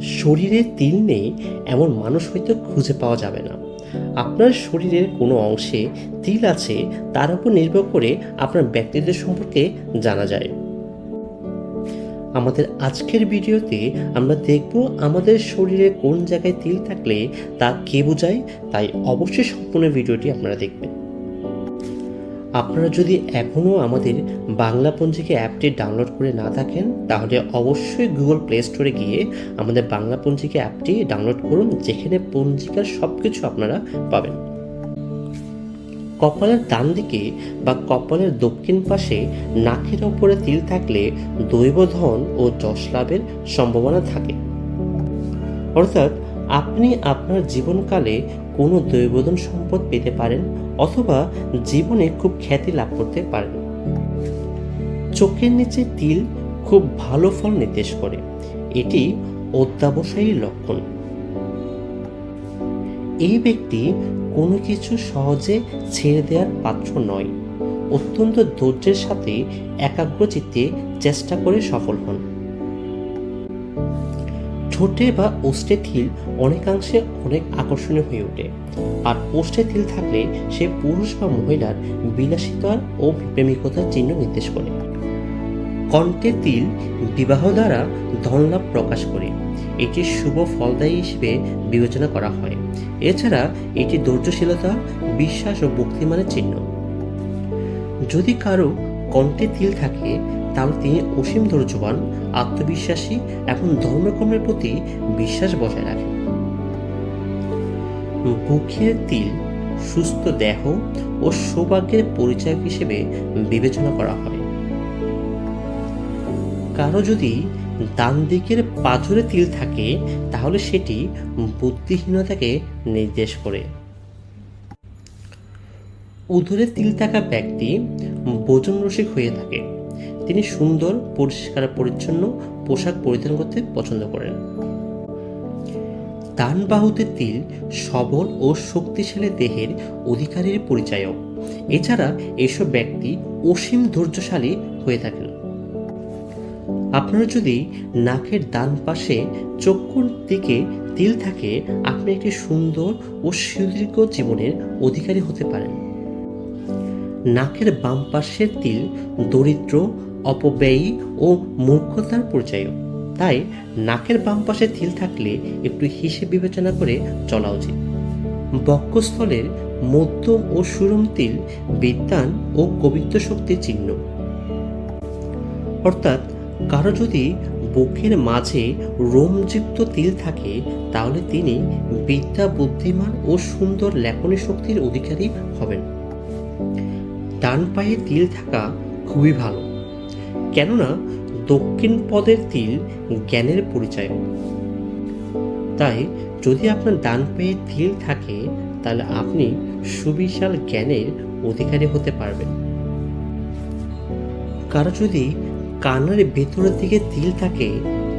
শরীরে তিল নেই, এমন মানুষ হয়তো খুঁজে পাওয়া যাবে না। আপনার শরীরের কোনো অংশে তিল আছে, তার উপর নির্ভর করে আপনার ব্যক্তিত্ব সম্পর্কে জানা যায়। আমাদের আজকের ভিডিওতে আমরা দেখব আমাদের শরীরে কোন জায়গায় তিল থাকলে তা কে বোঝায়, তাই অবশ্যই সম্পূর্ণ ভিডিওটি আপনারা দেখবেন। আপনারা যদি এখনও আমাদের বাংলা পঞ্জিকা অ্যাপটি ডাউনলোড করে না থাকেন, তাহলে অবশ্যই গুগল প্লে স্টোরে গিয়ে আমাদের বাংলা পঞ্জিকা অ্যাপটি ডাউনলোড করুন, যেখানে পঞ্জিকার সব কিছু আপনারা পাবেন। কপালের ডান দিকে বা কপালের দক্ষিণ পাশে নাকের ওপরে তিল থাকলে দৈবধন ও যশ লাভের সম্ভাবনা থাকে। অর্থাৎ আপনি আপনার জীবনকালে কোনো দৈবধন সম্পদ পেতে পারেন অথবা জীবনে খুব খ্যাতি লাভ করতে পারেন। চোখের নিচে তিল খুব ভালো ফল নির্দেশ করে। এটি অধ্যাবসায়ীর লক্ষণ। এই ব্যক্তি কোনো কিছু সহজে ছেড়ে দেওয়ার পাত্র নয়। অত্যন্ত ধৈর্যের সাথে একাগ্রচিত্তে চেষ্টা করে সফল হন। ঠোঁটে বা ওষ্ঠে তিল অনেকাংশে অনেক আকর্ষণীয় হয়ে ওঠে। আর ওষ্ঠে তিল থাকলে সে পুরুষ বা মহিলার বিলাসিতার ও প্রেমিকতার চিহ্ন নির্দেশ করে। কণ্ঠে তিল বিবাহ দ্বারা ধনলাভ প্রকাশ করে। এটি শুভ ফলদায়ী হিসেবে বিবেচনা করা হয়। এছাড়া এটি ধৈর্যশীলতা, বিশ্বাস ও ভক্তিমানের চিহ্ন। যদি কারও কণ্ঠে তিল থাকে তাহলে তিনি অসীম ধৈর্যবান, আত্মবিশ্বাসী এবং ধর্মকর্মের প্রতি বিশ্বাস বজায় রাখেন বুকের তিল সুস্থ দেহ ও সৌভাগ্যের পরিচয় হিসেবে বিবেচনা করা হয়। কারও যদি ডান দিকের পাথরে তিল থাকে, তাহলে সেটি বুদ্ধিহীনতাকে নির্দেশ করে। উদরে তিল থাকা ব্যক্তি বোজন রসিক হয়ে থাকে। তিনি সুন্দর, পরিষ্কার, পরিচ্ছন্ন পোশাক পরিধান করতে পছন্দ করেন। ডান বাহুতে তিল সবল ও শক্তিশালী দেহের অধিকারীর পরিচয়ক। এছাড়া এসব ব্যক্তি অসীম ধৈর্যশালী হয়ে থাকেন। আপনার যদি নাকের ডান পাশে চক্ষুর দিকে তিল থাকে, আপনি একটি সুন্দর ও সুদীর্ঘ জীবনের অধিকারী হতে পারেন। নাকের বাম পাশের তিল দরিদ্র অপব্যয়ী ও মূর্খতার পরিচয় তাই নাকের বাম পাশে তিল থাকলে একটু হিসেব বিবেচনা করে চলা উচিত। বক্ষস্থলের মধ্য ও সুরম তিল বিদ্যান ও কবিত্ব শক্তির চিহ্ন। অর্থাৎ কারও যদি বুকের মাঝে রোমযুক্ত তিল থাকে, তাহলে তিনি বিদ্যা, বুদ্ধিমান ও সুন্দর লেখনী শক্তির অধিকারী হবেন। ডান পায়ে তিল থাকা খুবই ভালো। কেননা দক্ষিণ পদের তিল জ্ঞানের পরিচয়। তাই যদি আপনার ডান পায়ে তিল থাকে, তাহলে আপনি সুবিশাল জ্ঞানের অধিকারী হতে পারবেন। কারও যদি কানের ভেতরের দিকে তিল থাকে,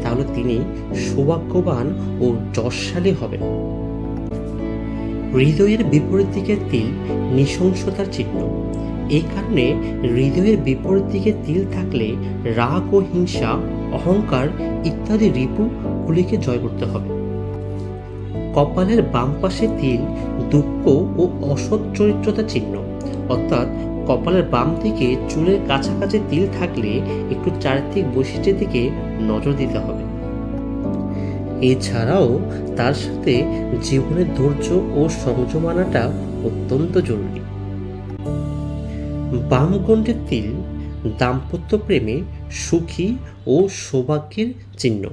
তাহলে তিনি সৌভাগ্যবান ও যশশালী হবেন। হৃদয়ের বিপরীত দিকের তিল নৃশংসতার চিহ্ন। এই কারণে হৃদয়ের বিপরীত দিকে তিল থাকলে রাগ ও হিংসা, অহংকার ইত্যাদি রিপু গুলিকে জয় করতে হবে। কপালের বাম পাশে তিল দুঃখ ও অসৎ চরিত্রতা চিহ্ন। অর্থাৎ কপালের বাম দিকে চুলের কাছাকাছি তিল থাকলে একটু চারিত্রিক বৈশিষ্ট্যের দিকে নজর দিতে হবে। এছাড়াও তার সাথে জীবনের ধৈর্য ও সংযম আনাটা অত্যন্ত জরুরি। বামগণ্ডের তিল দাম্পত্য প্রেমে সুখী ও সৌভাগ্যের চিহ্ন।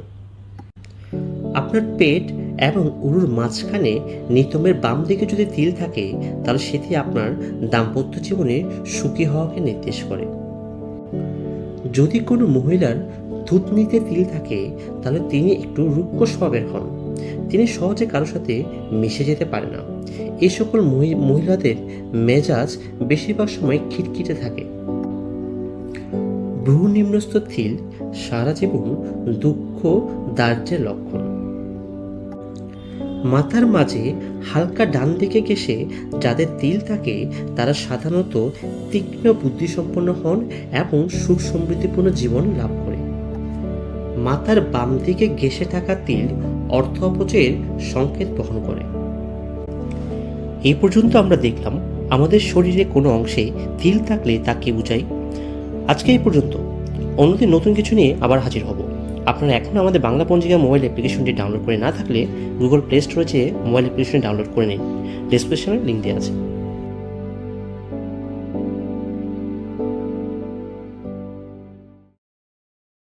আপনার পেট এবং উরুর মাঝখানে নিতমের বাম দিকে যদি তিল থাকে, তাহলে সেটি আপনার দাম্পত্য জীবনে সুখী হওয়াকে নির্দেশ করে। যদি কোনো মহিলার থুতনিতে তিল থাকে, তাহলে তিনি একটু রুক্ষ স্বভাবের হন। তিনি সহজে কারোর সাথে মিশে যেতে পারে না। এই সকল মহিলাদের মেজাজ বেশিরভাগ সময় খিটখিটে থাকে। ভ্রু নিম্নস্থ তিল সারা জীবন দুঃখ দার্যের লক্ষণ। মাথার মাঝে হালকা ডান দিকে ঘেসে যাদের তিল থাকে, তারা সাধারণত তীক্ষ্ণ বুদ্ধিসম্পন্ন হন এবং সুখ সমৃদ্ধিপূর্ণ জীবন লাভ করে। মাথার বাম দিকে ঘেঁষে থাকা তিল অর্থ অপচয়ের সংকেত বহন করে। এই পর্যন্ত আমরা দেখলাম আমাদের শরীরে কোনো অংশে তিল থাকলে তাকে বুঝাই আজকে এই পর্যন্ত। অন্যদিন নতুন কিছু নিয়ে আবার হাজির হব। আপনারা এখন আমাদের বাংলা পঞ্জিকা মোবাইল অ্যাপ্লিকেশনটি ডাউনলোড করে না থাকলে গুগল প্লে স্টোরে যেয়ে মোবাইল অ্যাপ্লিকেশনটি ডাউনলোড করে নিন। ডিসক্রিপশনে লিঙ্ক দেওয়া আছে।